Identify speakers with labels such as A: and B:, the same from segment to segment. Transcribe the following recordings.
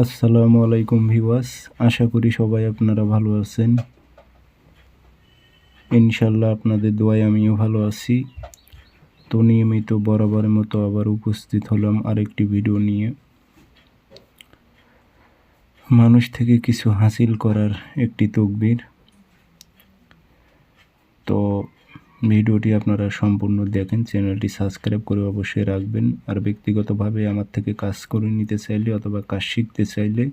A: আসসালামু আলাইকুম ভিওয়াস আশা করি সবাই আপনারা ভালো আছেন। ইনশাল্লাহ আপনাদের দোয়ায় আমিও ভালো আছি। তো নিয়মিত বরাবরের মতো আবার উপস্থিত হলাম আরেকটি ভিডিও নিয়ে। মানুষ থেকে কিছু হাসিল করার একটি তকবির। তো ভিডিওটি আপনারা সম্পূর্ণ দেখেন, চ্যানেলটি সাবস্ক্রাইব করে অবশ্যই রাখবেন। আর ব্যক্তিগতভাবে আমার থেকে কাজ করে নিতে চাইলে অথবা কাজ শিখতে চাইলে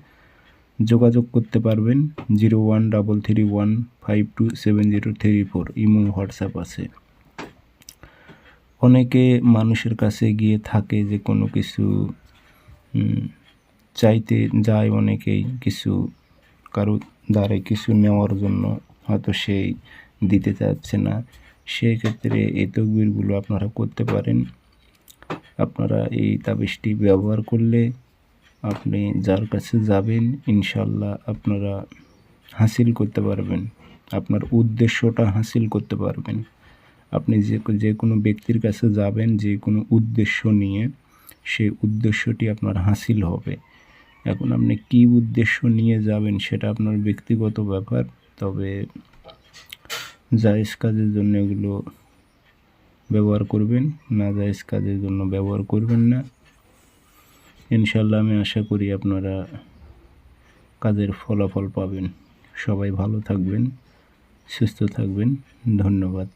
A: যোগাযোগ করতে পারবেন zero one double three one five two seven zero three four, imo, WhatsApp আছে। অনেকে মানুষের কাছে গিয়ে থাকে যে কোনো কিছু চাইতে যায় অনেকেই কিছু, কারও দ্বারে কিছু নেওয়ার জন্য, হয়তো সেই দিতে চাচ্ছে না। সেই ক্ষেত্রে এই তকবিরগুলো আপনারা করতে পারেন। আপনারা এই তাবিজটি ব্যবহার করলে আপনি যার কাছে যাবেন ইনশাল্লাহ আপনারা হাসিল করতে পারবেন। আপনার উদ্দেশ্যটা হাসিল করতে পারবেন। আপনি যে যে কোনো ব্যক্তির কাছে যাবেন, যে কোনো উদ্দেশ্য নিয়ে সেই উদ্দেশ্যটি আপনার হাসিল হবে। এখন আপনি কি উদ্দেশ্য নিয়ে যাবেন সেটা আপনার ব্যক্তিগত ব্যাপার, তবে জায়েজ কাজের জন্য এগুলো ব্যবহার করবেন, না জায়েজ কাজের জন্য ব্যবহার করবেন না। ইনশাল্লাহ আমি আশা করি আপনারা কাজের ফলাফল পাবেন। সবাই ভালো থাকবেন, সুস্থ থাকবেন। ধন্যবাদ।